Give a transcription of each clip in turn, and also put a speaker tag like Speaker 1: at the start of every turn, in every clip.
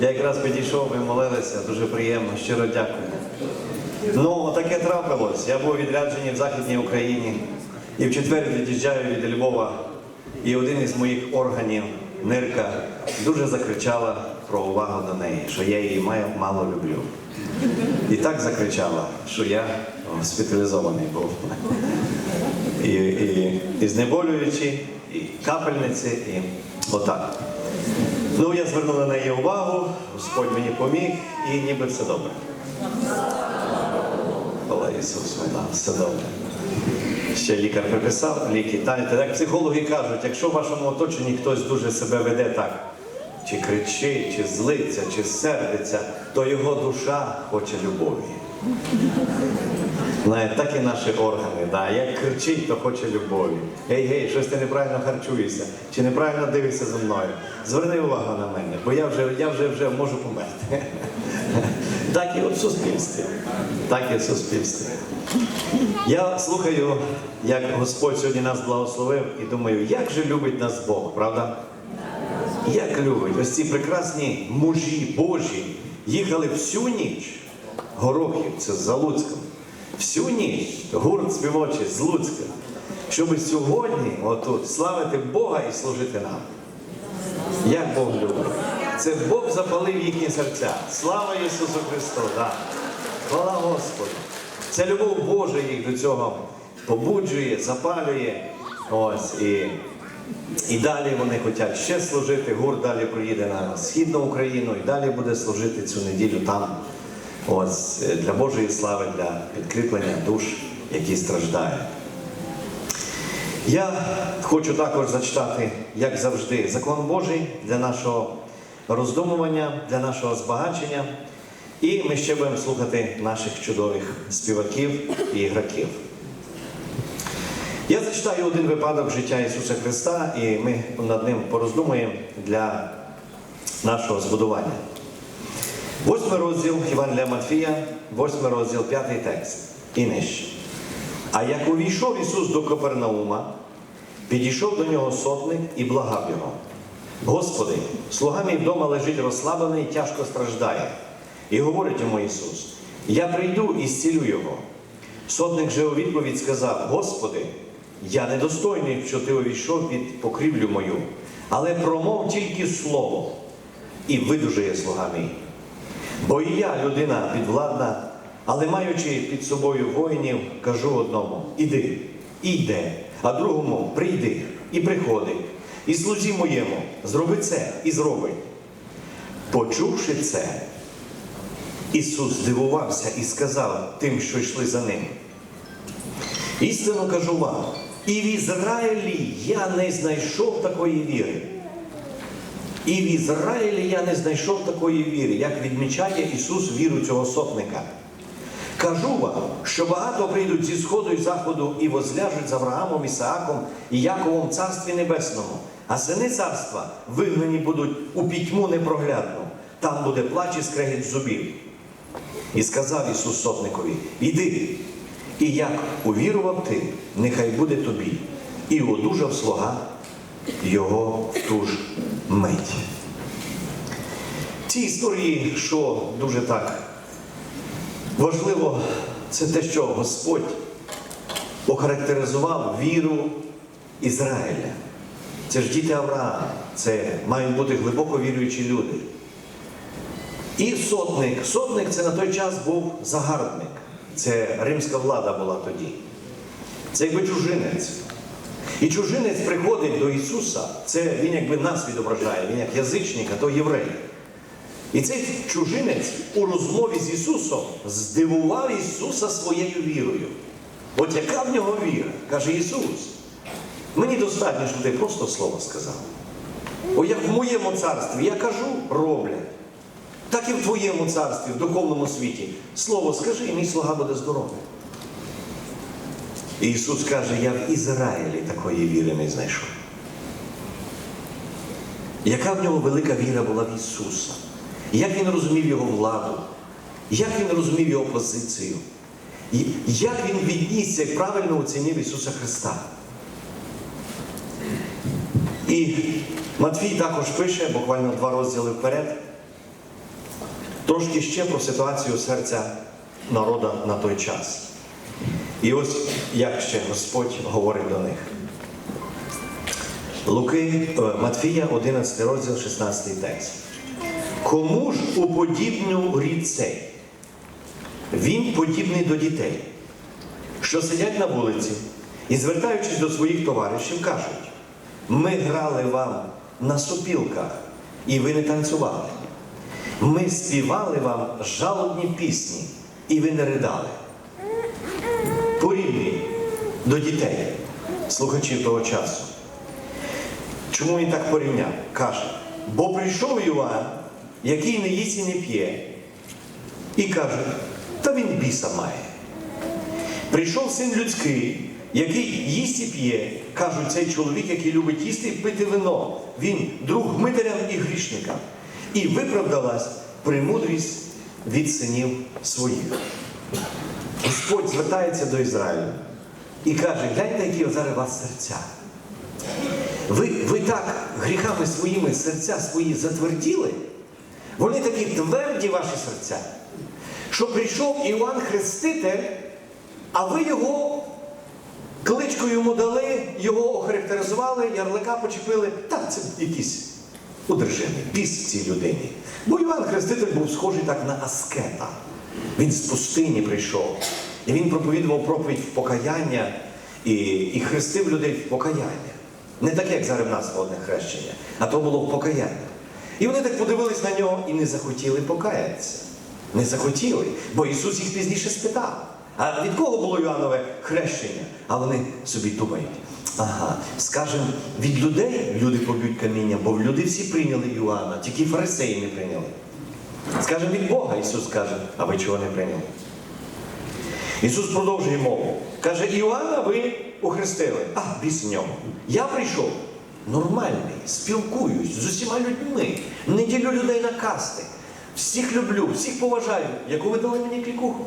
Speaker 1: Я якраз підійшов, ви молилися, дуже приємно, щиро дякую. Ну, таке трапилось. Я був відряджений в Західній Україні і в четвер від'їжджаю від Львова. І один із моїх органів, нирка, дуже закричала про увагу до неї, що я її маю- мало люблю. І так закричала, що я госпіталізований був. І, і, і знеболюючі, і капельниці, і отак. Ну, я звернув на неї увагу, Господь мені поміг, і ніби все добре. Хвала Ісусу, да, все добре. Ще лікар приписав ліки. Знаєте, як психологи кажуть, якщо в вашому оточенні хтось дуже себе веде так, чи кричить, чи злиться, чи сердиться, то його душа хоче любові. Знаєте, так і наші органи, да. як кричить, то хоче любові. Гей, гей, щось ти неправильно харчуєшся, чи неправильно дивишся за мною. Зверни увагу на мене, бо я вже, я вже, вже можу померти. Так і в суспільстві. Так і в суспільстві. Я слухаю, як Господь сьогодні нас благословив, і думаю, як же любить нас Бог, правда? Як любить, ось ці прекрасні мужі Божі їхали всю ніч, Горохів, це з Залуцьком, всю ніч гурт співочий з Луцька, щоб сьогодні отут славити Бога і служити нам. Як Бог любить. Це Бог запалив їхні серця. Слава Ісусу Христу! Да. Хвала Господу! Це любов Божа їх до цього побуджує, запалює. Ось і, і далі вони хочуть ще служити. Гур далі проїде на східну Україну і далі буде служити цю неділю там. Ось для Божої слави, для підкріплення душ, які страждають. Я хочу також зачитати, як завжди, закон Божий для нашого роздумування, для нашого збагачення. І ми ще будемо слухати наших чудових співаків і ігроків. Я зачитаю один випадок життя Ісуса Христа, і ми над ним пороздумуємо для нашого збудування. Восьмий розділ Євангелія Матфія, восьмий розділ, п'ятий текст. І нижче. А як увійшов Ісус до Капернаума, підійшов до нього сотник і благав його. Господи, слуга мій вдома лежить розслаблений і тяжко страждає. І говорить йому Ісус: Я прийду і зцілю його. Сотник же у відповідь сказав: Господи, я недостойний, що ти увійшов під покрівлю мою, але промов тільки слово, і видужує слуга мій. Бо і я людина підвладна, але маючи під собою воїнів, кажу одному: іди, і йде, а другому прийди і приходи, і слузі моєму, зроби це і зробить. Почувши це, Ісус здивувався і сказав тим, що йшли за ним. Істинно кажу вам, і в Ізраїлі я не знайшов такої віри. І в Ізраїлі я не знайшов такої віри, як відмічає Ісус віру цього сотника. Кажу вам, що багато прийдуть зі сходу і заходу і возляжуть з Авраамом, Ісааком і Яковом Царстві Небесному, а сини царства вигнані будуть у пітьму непроглядну. Там буде плач і скрегіт зубів. І сказав Ісус сотникові: Іди, і як увірував ти, нехай буде тобі, і одужав слуга його в ту ж мить. В цій історії, що дуже так важливо, це те, що Господь охарактеризував віру Ізраїля. Це ж діти Авраама, це мають бути глибоко віруючі люди. І сотник. Сотник це на той час був загарбник. Це римська влада була тоді. Це якби чужинець. І чужинець приходить до Ісуса, це Він якби нас відображає, Він як язичник, а то єврей. І цей чужинець у розмові з Ісусом здивував Ісуса своєю вірою. От яка в нього віра? Каже Ісус. Мені достатньо, що ти просто слово сказав. О, як в моєму царстві я кажу, роблять. Так і в твоєму царстві, в духовному світі. Слово скажи, і мій слуга буде здоровий. І Ісус каже, я в Ізраїлі такої віри не знайшов. Яка в нього велика віра була в Ісуса? Як він розумів Його владу, як він розумів Його позицію, і як він віднісся і правильно оцінив Ісуса Христа. І Матвій також пише, буквально два розділи вперед, Трошки ще про ситуацію серця народа на той час. І ось як ще Господь говорить до них. Луки, е, Матфія, 11 розділ, 16 текст. Кому ж уподібню рід цей? Він подібний до дітей, що сидять на вулиці і, звертаючись до своїх товаришів, кажуть: ми грали вам на сопілках, і ви не танцювали. Ми співали вам жалобні пісні, і ви не ридали. До дітей, слухачів того часу. Чому він так порівняв? Каже, бо прийшов Іван, який не їсть і не п'є, і каже, та він біса має. Прийшов син людський, який їсть і п'є, кажуть, цей чоловік, який любить їсти і пити вино. Він друг митарям і грішникам. І виправдалась премудрість від синів своїх. Господь звертається до Ізраїлю і каже, гляньте, які зараз у вас серця. Ви, ви так гріхами своїми серця свої затверділи, вони такі тверді ваші серця, що прийшов Іван Хреститель, а ви його кличку йому дали, його охарактеризували, ярлика почепили. Так, це якийсь удержаний, біс цій людині. Бо Іван Хреститель був схожий так на аскета. Він з пустині прийшов. І він проповідував проповідь покаяння і, і хрестив людей в покаяння. Не так, як зараз в нас водне хрещення, а то було покаяння. І вони так подивились на нього і не захотіли покаятися. Не захотіли, бо Ісус їх пізніше спитав. А від кого було Іоаннове хрещення? А вони собі думають. Ага, скажемо, від людей люди поб'ють каміння, бо люди всі прийняли Іоанна, тільки фарисеї не прийняли. Скажемо від Бога, Ісус каже, а ви чого не прийняли? Ісус продовжує мову. Каже, Іоанна ви охрестили. А, біс в. Я прийшов нормальний, спілкуюсь з усіма людьми, не ділю людей на касти. Всіх люблю, всіх поважаю. Яку ви дали мені клікуху?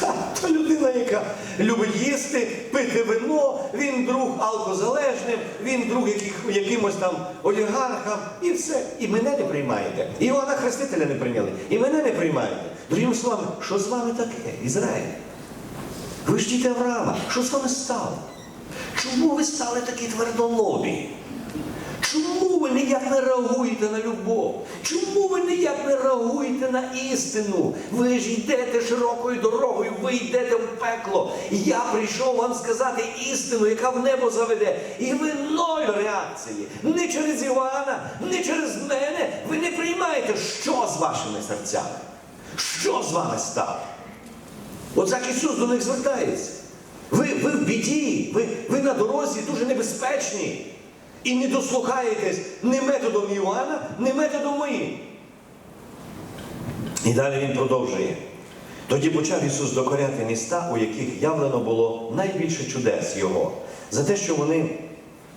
Speaker 1: Та, та людина, яка любить їсти, пити вино, він друг алкозалежним, він друг яких, якимось там олігархам, і все. І мене не приймаєте. І Іоанна Хрестителя не прийняли. І мене не приймаєте. Другими словами, що з вами таке, Ізраїль? Ви ж діти Авраама, що з вами стало? Чому ви стали такі твердолобі? Чому ви ніяк не реагуєте на любов? Чому ви ніяк не реагуєте на істину? Ви ж йдете широкою дорогою, ви йдете в пекло. Я прийшов вам сказати істину, яка в небо заведе. І ви ноль реакції. Не через Івана, не через мене. Ви не приймаєте, що з вашими серцями? Що з вами стало? От так Ісус до них звертається. Ви, ви в біді, ви, ви на дорозі дуже небезпечні. І не дослухаєтесь ні методом Іоанна, ні методом моїм. І далі він продовжує. Тоді почав Ісус докоряти міста, у яких явлено було найбільше чудес Його, за те, що вони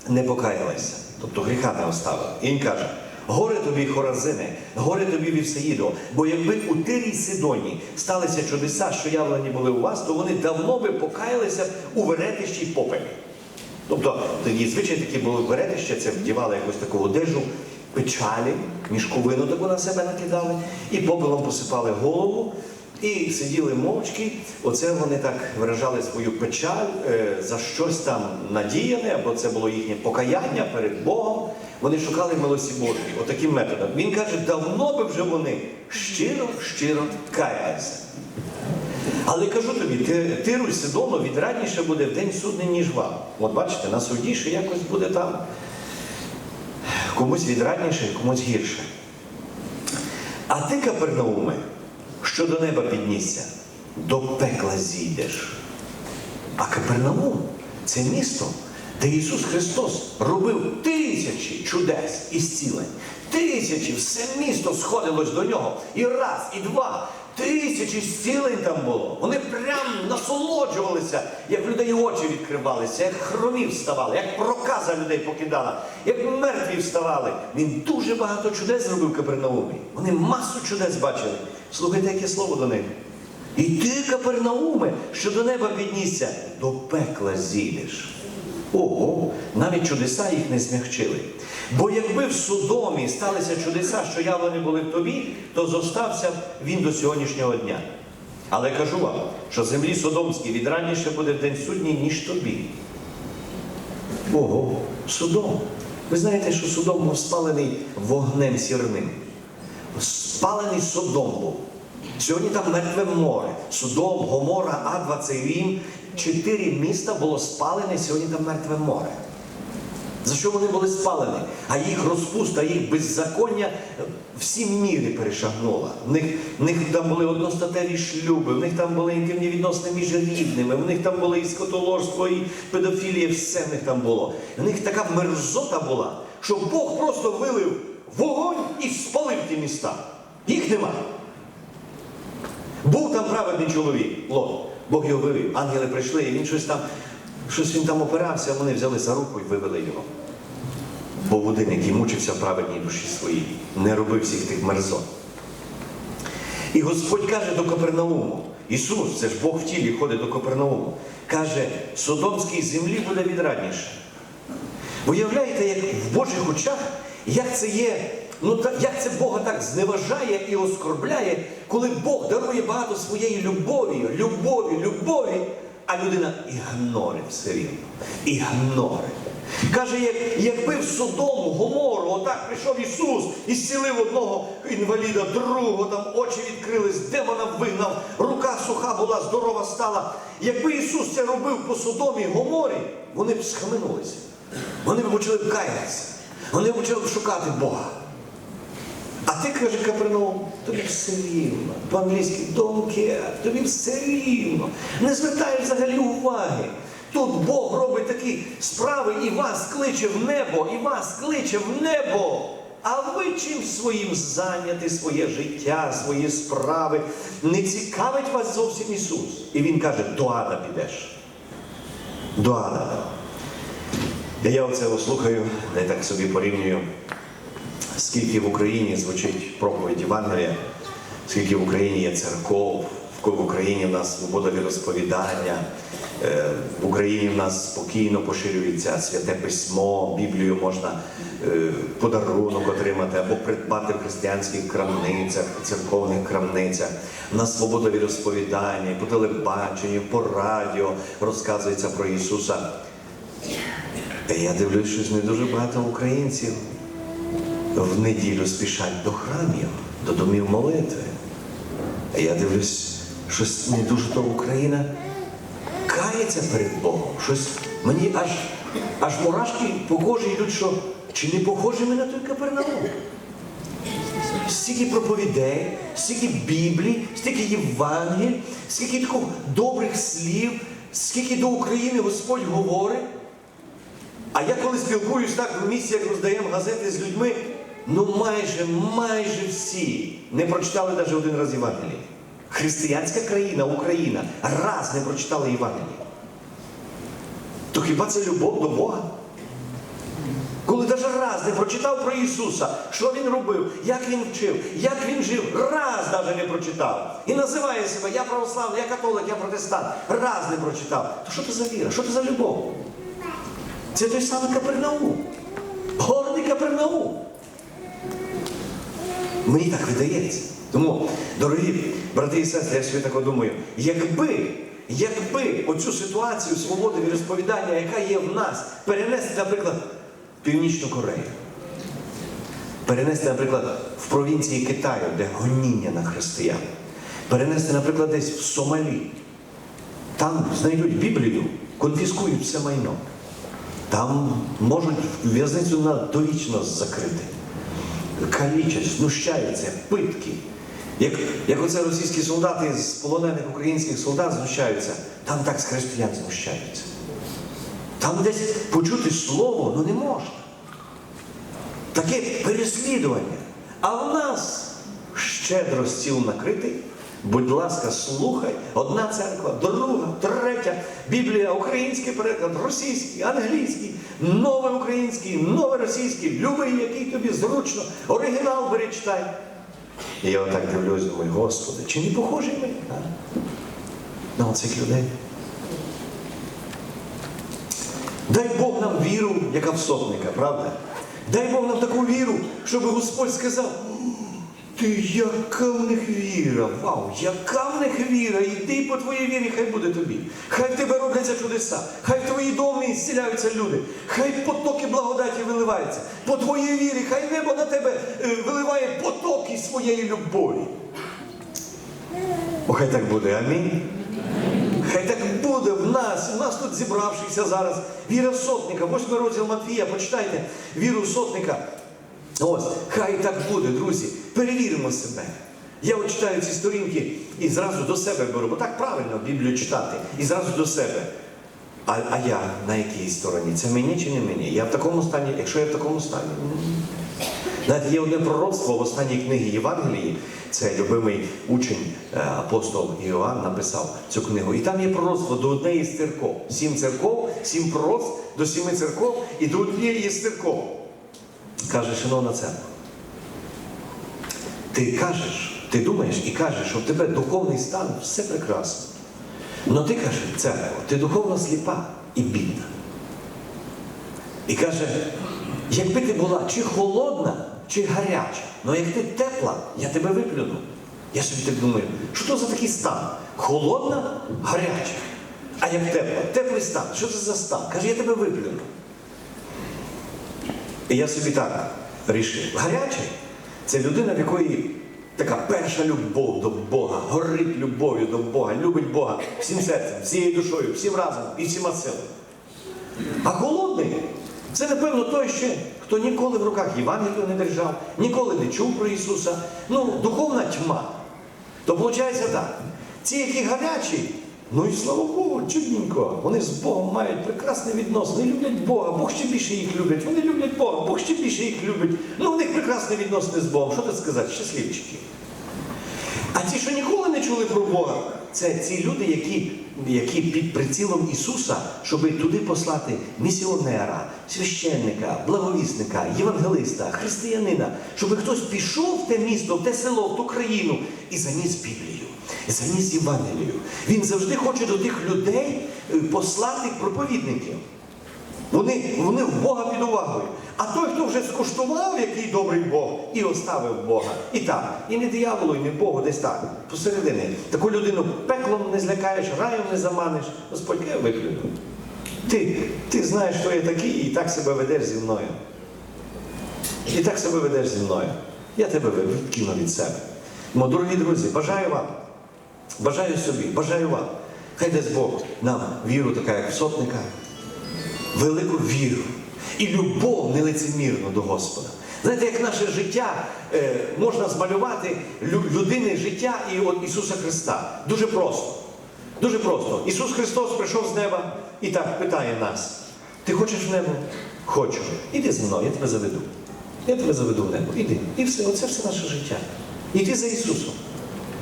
Speaker 1: не покаялися, тобто гріха не оставили. І він каже: горе тобі, Хоразине, горе тобі Вівсаїдо, бо якби у Тирій Сидоні сталися чудеса, що явлені були у вас, то вони давно би покаялися у веретищі й попелі. Тобто тоді звичай такі були веретища, це вдівали якусь таку одежу, печалі, мішковину таку на себе накидали, і попелом посипали голову, і сиділи мовчки. Оце вони так виражали свою печаль е, за щось там надіяне, або це було їхнє покаяння перед Богом. Вони шукали милості Божої, отаким методом. Він каже, давно би вже вони щиро, щиро каялися. Але кажу тобі, ти, Тиру й Сидону відрадніше буде в день судний, ніж вам. От бачите, на суді ще якось буде там комусь відрадніше, комусь гірше. А ти, Капернауме, що до неба піднісся, до пекла зійдеш. А Капернаум це місто, де Ісус Христос робив тисячі чудес і зцілень. Тисячі, все місто сходилось до нього. І раз, і два. Тисячі зцілень там було. Вони прям насолоджувалися, як людей очі відкривалися, як хромі вставали, як проказа людей покидала, як мертві вставали. Він дуже багато чудес зробив Капернаумі. Вони масу чудес бачили. Слухайте, яке слово до них. І ти, Капернауме, що до неба піднісся, до пекла зійдеш. Ого, навіть чудеса їх не змягчили. Бо якби в Содомі сталися чудеса, що явлені були в тобі, то зостався б він до сьогоднішнього дня. Але кажу вам, що землі Содомській відраніше буде в день судній, ніж тобі. Ого, Содом. Ви знаєте, що Содом був спалений вогнем сірним. Спалений Содом був. Сьогодні там мертве море. Содом, Гомора, Адва, цей Рім. Чотири міста було спалене, сьогодні там мертве море. За що вони були спалені? А їх розпуста, їх беззаконня всі міри перешагнула. В них, в них там були одностатеві шлюби, в них там були інтимні відносини між рідними, в них там були і скотоложство, і педофілія, все в них там було. В них така мерзота була, що Бог просто вилив вогонь і спалив ті міста. Їх нема. Був там праведний чоловік, Лот. Бог його вивів. Ангели прийшли, і він щось там, щось він там опирався, вони взяли за руку і вивели його. Бо один, який мучився в праведній душі своїй, не робив всіх тих мерзот. І Господь каже до Капернауму, Ісус, це ж Бог в тілі ходить до Капернауму, каже, Содомській землі буде відрадніше. Уявляєте, як в Божих очах, як це є, ну та- як це Бога так зневажає і оскорбляє, коли Бог дарує багато своєї любові, любові, любові, а людина ігнорить все рівно. Ігнорить. Каже, як, якби в Содому, Гомору, отак прийшов Ісус і зцілив одного інваліда, другого, там очі відкрились, демона вигнав, рука суха була, здорова стала. Якби Ісус це робив по Содомі Гоморі, вони б схаменулися. Вони б почали б каятися. Вони б почали шукати Бога. А ти каже Капернаум, тобі все рівно. По-англійськи don't care, тобі все рівно. Не звертаєш взагалі уваги. Тут Бог робить такі справи і вас кличе в небо, і вас кличе в небо. А ви чим своїм зайняти своє життя, свої справи? Не цікавить вас зовсім Ісус. І Він каже, до ада підеш. До ада. Я оце слухаю, де так собі порівнюю скільки в Україні звучить проповідь Євангелія, скільки в Україні є церков, в Україні в нас свобода віросповідання, е, в Україні в нас спокійно поширюється святе письмо, Біблію можна е, подарунок отримати або придбати в християнських крамницях, церковних крамницях. У нас свобода віросповідання, по телебаченню, по радіо розказується про Ісуса. Я дивлюсь, що не дуже багато українців в неділю спішать до храмів, до домів молитви. А я дивлюсь, щось не дуже то Україна кається перед Богом. Щось мені аж, аж мурашки по кожі йдуть, що чи не похожі ми на той Капернаум? Стільки проповідей, стільки Біблій, стільки Євангель, скільки таких добрих слів, скільки до України Господь говорить. А я коли спілкуюсь так в місті, як роздаємо газети з людьми, ну майже, майже всі не прочитали навіть один раз Євангелії. Християнська країна, Україна, раз не прочитали Євангелії. То хіба це любов до Бога? Коли навіть раз не прочитав про Ісуса, що Він робив, як Він вчив, як Він жив, раз навіть не прочитав. І називає себе Я православний, я католик, я протестант. Раз не прочитав. То що це за віра? Що це за любов? Це той самий Капернаум. Гордий Капернаум. Мені так видається. Тому, дорогі брати і сестри, я собі так думаю, якби, якби оцю ситуацію свободи віросповідання, яка є в нас, перенести, наприклад, в Північну Корею, перенести, наприклад, в провінції Китаю, де гоніння на християн, перенести, наприклад, десь в Сомалі, там знайдуть Біблію, конфіскують все майно. Там можуть в'язницю на довічно закрити. Калічать, знущаються, питки. Як, як оце російські солдати з полонених українських солдат знущаються, там так з християн знущаються. Там десь почути слово, ну не можна. Таке переслідування. А в нас щедро стіл накритий. Будь ласка, слухай, одна церква, друга, третя, Біблія, український переклад, російський, англійський, новий український, новий російський, любий, який тобі зручно, оригінал бери читай. І я отак дивлюсь, думаю, Господи, чи не похожі ми на оцих людей? Дай Бог нам віру, яка в сотника, правда? Дай Бог нам таку віру, щоб Господь сказав, «М, ти яка в них віра, вау, яка в них віра, іди по твоїй вірі, хай буде тобі. Хай в тебе робляться чудеса, хай в твої домі зціляються люди, хай потоки благодаті виливаються. По твоїй вірі, хай небо на тебе е, виливає потоки своєї любові. О, хай так буде, амінь. Хай так буде в нас, у нас тут зібравшихся зараз. Віра сотника, восьмий розділ Матвія, почитайте віру сотника. Ось, хай так буде, друзі. Перевіримо себе. Я от читаю ці сторінки і зразу до себе беру, бо так правильно Біблію читати, і зразу до себе. А, а я на якій стороні? Це мені чи не мені? Я в такому стані, якщо я в такому стані. Знаєте, є одне пророцтво в останній книгі Євангелії. Це любимий учень е, апостол Іоанн написав цю книгу. І там є пророцтво до однієї з церков. Сім церков, сім пророцтв до сіми церков і до однієї з церков. Каже, шановна церква, ти кажеш, ти думаєш і кажеш, що в тебе духовний стан все прекрасно. Но ти каже, церква, ти духовно сліпа і бідна. І каже, якби ти була чи холодна, чи гаряча, але як ти тепла, я тебе виплюну. Я собі так думаю, що то за такий стан? Холодна, гаряча. А як тепла? Теплий стан. Що це за стан? Каже, я тебе виплюну. І я собі так рішив. Гарячий це людина, в якої така перша любов до Бога, горить любов'ю до Бога, любить Бога всім серцем, всією душою, всім разом і всіма силами. А голодний це, напевно, той ще, хто ніколи в руках Євангелію не держав, ніколи не чув про Ісуса. Ну, духовна тьма. То виходить так. Ці, які гарячі, ну і слава Богу, чудненько. Вони з Богом мають прекрасне відносини, люблять Бога, Бог ще більше їх любить. Вони люблять Бога, Бог ще більше їх любить. Ну, в них прекрасне відносини з Богом. Що тут сказати? Щасливчики. А ті, що ніколи не чули про Бога, це ці люди, які, які під прицілом Ісуса, щоб туди послати місіонера, священника, благовісника, євангелиста, християнина, щоб хтось пішов в те місто, в те село, в ту країну і заніс Біблію, заніс Євангелію. Він завжди хоче до тих людей е, послати проповідників. Вони, вони в Бога під увагою. А той, хто вже скуштував, який добрий Бог, і оставив Бога. І так, і не дияволу, і не Богу, десь так, посередині. Таку людину пеклом не злякаєш, раєм не заманиш. Господь я виплюну. Ти, ти знаєш, хто я такий, і так себе ведеш зі мною. І так себе ведеш зі мною. Я тебе відкину від себе. Мо, дорогі друзі, бажаю вам, бажаю собі, бажаю вам. Хай дасть Бог нам віру, така, як в сотника, велику віру і любов нелицемірну до Господа. Знаєте, як наше життя е, можна змалювати людини життя і от Ісуса Христа. Дуже просто. Дуже просто. Ісус Христос прийшов з неба і так питає нас: Ти хочеш в небо? Хочу. Іди зі мною, я тебе заведу. Я тебе заведу в небо. Іди. І все, оце все наше життя. Іди за Ісусом.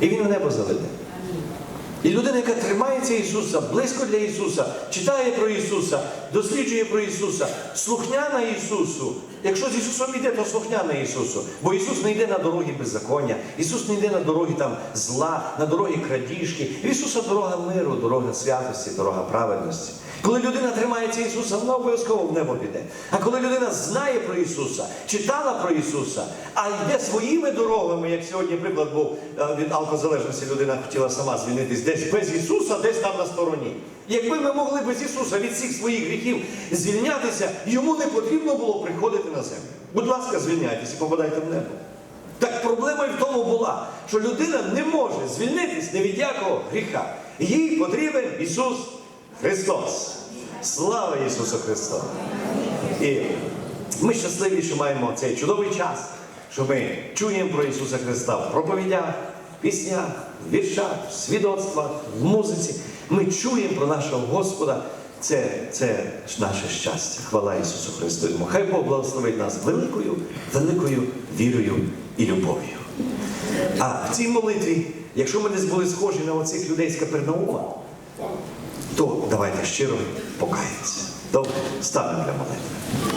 Speaker 1: І Він в небо заведе. І людина, яка тримається Ісуса, близько для Ісуса, читає про Ісуса, досліджує про Ісуса, слухняна Ісусу. Якщо з Ісусом йде, то слухняна Ісусу. Бо Ісус не йде на дороги беззаконня, Ісус не йде на дороги там зла, на дороги крадіжки. Ісуса дорога миру, дорога святості, дорога праведності. Коли людина тримається Ісуса, вона обов'язково в небо піде. А коли людина знає про Ісуса, читала про Ісуса, а йде своїми дорогами, як сьогодні приклад був е, від алкозалежності, людина хотіла сама звільнитись десь без Ісуса, десь там на стороні. Якби ми могли без Ісуса від всіх своїх гріхів звільнятися, йому не потрібно було приходити на землю. Будь ласка, звільняйтесь і попадайте в небо. Так проблема і в тому була, що людина не може звільнитись ні від якого гріха. Їй потрібен Ісус Христос. Слава Ісусу Христу! І ми щасливі, що маємо цей чудовий час, що ми чуємо про Ісуса Христа в проповідях, піснях, віршах, свідоцтвах, в музиці. Ми чуємо про нашого Господа. Це, це наше щастя. Хвала Ісусу Христу. Хай Бог благословить нас великою, великою вірою і любов'ю. А в цій молитві, якщо ми десь були схожі на оцих людей з Капернаума, то давайте щиро покаятися. Добре, ставимо для молитви.